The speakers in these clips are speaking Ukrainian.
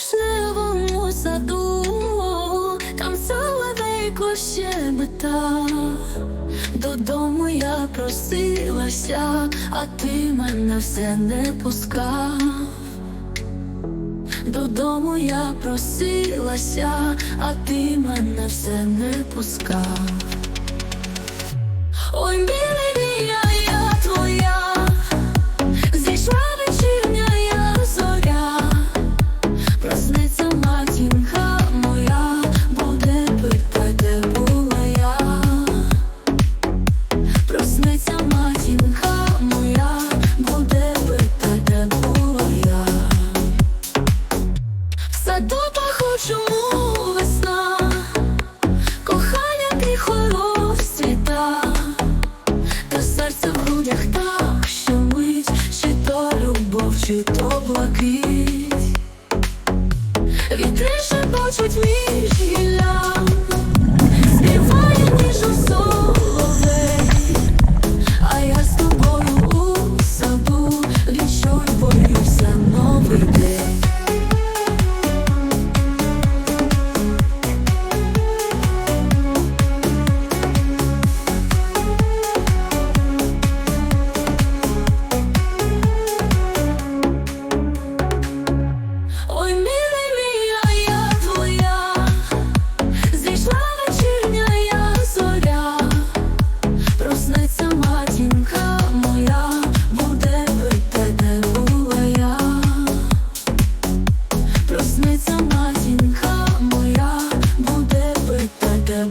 вишневому саду, там соловейко щебетав. Додому я просилася, а ти мене все не пускав. Додому я просилася, а ти мене все не пускав. Грудях так, що мить, чи то любов, чи то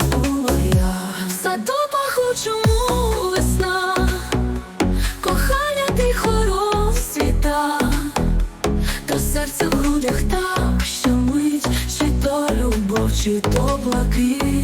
була я. В саду весна, кохання тихо світа, Та серце в грудях так, що мить, чи то любов, чи то блакить.